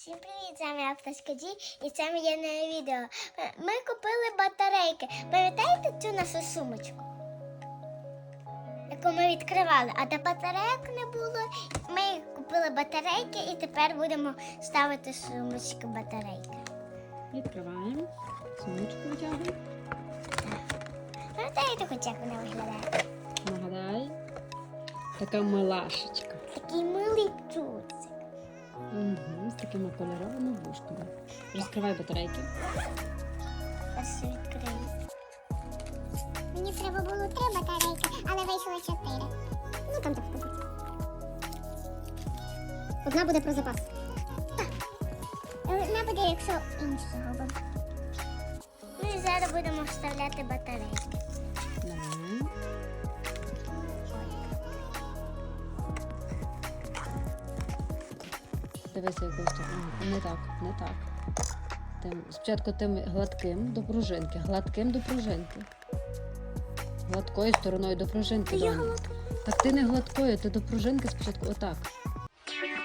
Всім привіт, з вами Автошка Ді і це моє нове відео. Е, Ми купили батарейки. Пам'ятаєте цю нашу сумочку? Яку ми відкривали, а де батарейок не було. Ми купили батарейки і тепер будемо ставити сумочки батарейки. Відкриваємо. Сумочку витягуємо. Пам'ятаєте хоч як вона виглядає? Нагадай. Така милашечка. Такий милий цуцик. Угу, з такими кольоровими вушками. Розкривай батарейки. Відкрию. Мені треба було три батарейки, але вийшло чотири. Ну там так буде. Одна буде про запас. Одна буде, якщо іншого буде. Ну і зараз будемо вставляти батарейки. Давай. Дивися якось так. Не так, не так. Тим, спочатку тим гладким до пружинки. Гладким до пружинки. Гладкою стороною до пружинки. Я Доня. Так ти не гладкою, ти до пружинки спочатку отак.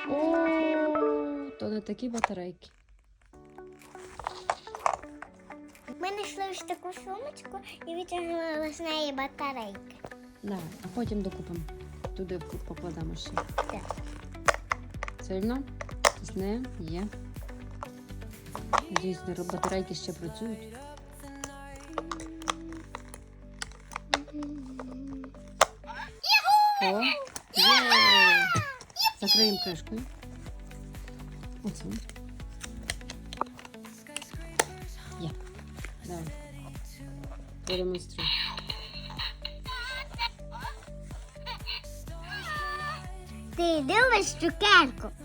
О, то не такі батарейки. Ми знайшли ось таку сумочку і витягнули з неї батарейки. Давай, а потім докупимо. Туди вку- покладемо ще. Так. Сильно? Тисни, є. Надіюсь, батарейки ще працюють. О! Закриємо кришкою. Оцю. Є. Давай. Продемонструй. Ти любиш цукерку?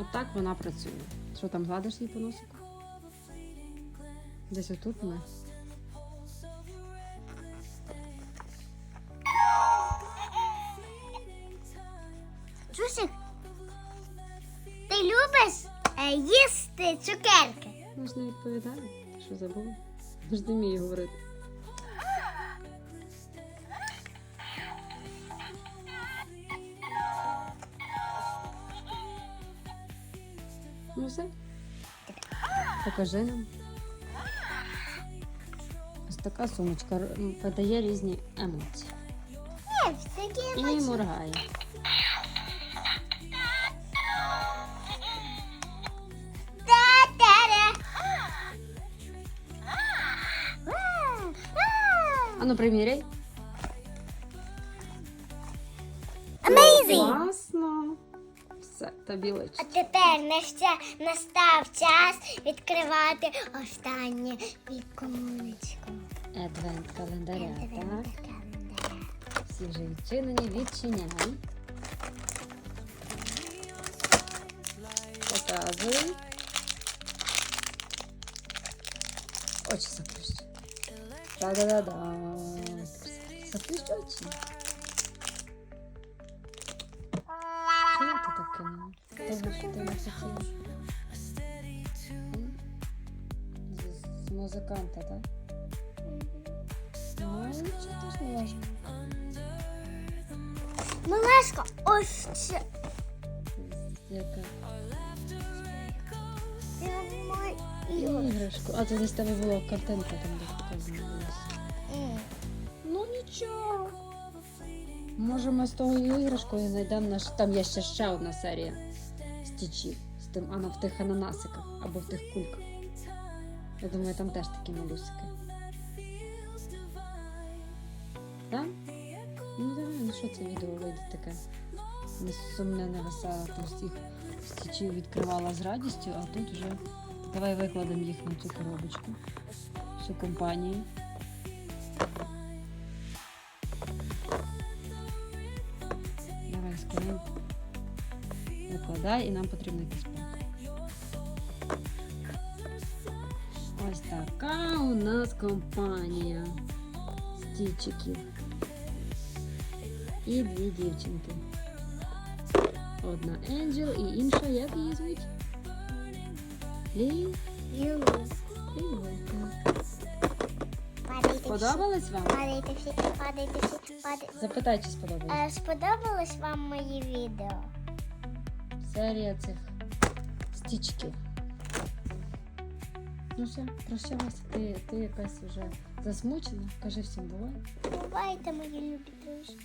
Отак вона працює. Що там гладиш її по носику? Десь отут вона. Чусик, ти любиш е, їсти цукерки? Вона ж не відповідає. Що забула? Не вмію говорити. Ну. Покажи нам. Ось така сумочка подає різні емоції. І моргає. Ану, приміряй. Amazing! Класно. Все, А тепер настав час відкривати останнє віконечко. Адвент календаря? Календаря. Всі вже відчинені, відчиняй. Показуй. Очі заплющ. Та-да-да-да. Заплющ очі. М? З- музиканта, так? Ну, теж не важко. Малешка, ось це. Яка? Іграшку. А то десь тебе була картинка там, де показано Ну нічого. Може, ми з тою іграшкою знайдемо наш. Там є ще ще одна серія стічів з тим, а в тих ананасиках або в тих кульках. Я думаю, там теж такі малюсики. Так? Ну давай, ну що це відео вийде таке? Не сумне, не веселе, то всіх стічів відкривала з радістю, а тут вже давай викладемо їх на цю коробочку. Всю компанію. Викладай і нам потрібно якийсь пак. Ось така у нас компанія стільчиків. І дві дівчинки. Одна Енджел і інша, як її звуть? Лі. Сподобалось вам? Падайте всі, падайте всі, падайте. Запитай, чи сподобалось. Е, сподобалось вам мої відео? Серія цих стічків. Ну все, прощалася. Ти, ти якась вже засмучена. Кажи всім бувай. Бувайте, мої любі друзі.